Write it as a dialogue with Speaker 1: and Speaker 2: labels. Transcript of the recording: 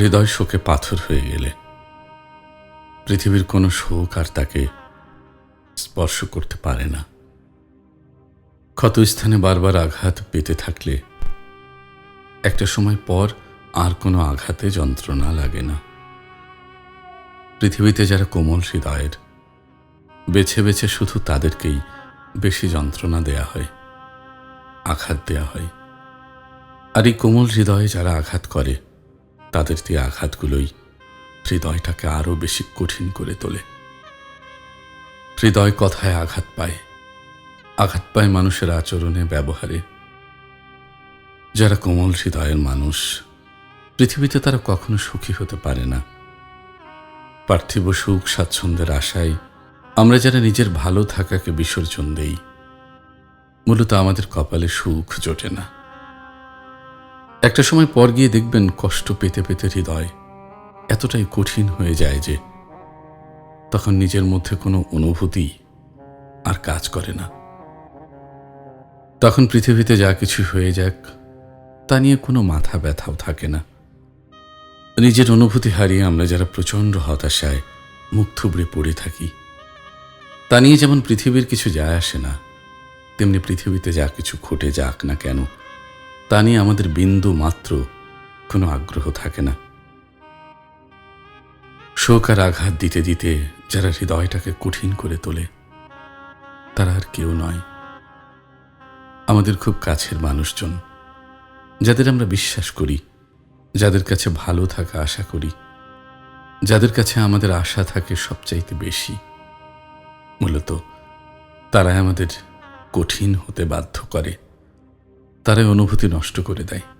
Speaker 1: হৃদয় শোকে পাথর হয়ে গেলে। পৃথিবীর কোনো শোক আর তাকে স্পর্শ করতে পারে না। ক্ষতস্থানে বারবার আঘাত পেতে থাকলে একটা সময় পর আর কোনো আঘাতে যন্ত্রণা লাগে না। পৃথিবীতে যারা কোমল হৃদয়ের, বেছে বেছে শুধু তাদেরকেই বেশি যন্ত্রণা দেয়া হয়, আঘাত দেয়া হয়। আর এই কোমল হৃদয়ে যারা আঘাত করে তাদের দিয়ে আঘাতগুলোই হৃদয়টাকে আরও বেশি কঠিন করে তোলে। হৃদয় কথায় আঘাত পায় আঘাত পায় মানুষের আচরণে, ব্যবহারে। যারা কোমল হৃদয়ের মানুষ, পৃথিবীতে তারা কখনো সুখী হতে পারে না। পার্থিব সুখ, স্বাচ্ছন্দ্যের আশায় আমরা যারা নিজের ভালো থাকাকে বিসর্জন দেই, মূলত আমাদের কপালে সুখ জোটে না। একটা সময় পর গিয়ে দেখবেন কষ্ট পেতে পেতে হৃদয় এতটাই কঠিন হয়ে যায় যে তখন নিজের মধ্যে কোনো অনুভূতি আর কাজ করে না। তখন পৃথিবীতে যা কিছু হয়ে যাক, তা নিয়ে কোনো মাথা ব্যথাও থাকে না। নিজের অনুভূতি হারিয়ে আমরা যারা প্রচণ্ড হতাশায় মুখ থুবড়ে পড়ে থাকি, তা নিয়ে যেমন পৃথিবীর কিছু যায় আসে না, তেমনি পৃথিবীতে যা কিছু ঘটে যাক না কেন তা নিয়ে আমাদের বিন্দু মাত্র কোনো আগ্রহ থাকে না। শোক আর আঘাত দিতে দিতে যারা হৃদয়টাকে কঠিন করে তোলে, তারা আর কেউ নয়। আমাদের খুব কাছের মানুষজন, যাদের আমরা বিশ্বাস করি, যাদের কাছে ভালো থাকা আশা করি, যাদের কাছে আমাদের আশা থাকে সবচাইতে বেশি। মূলত তারাই আমাদের কঠিন হতে বাধ্য করে। তারাই অনুভূতি নষ্ট করে দেয়।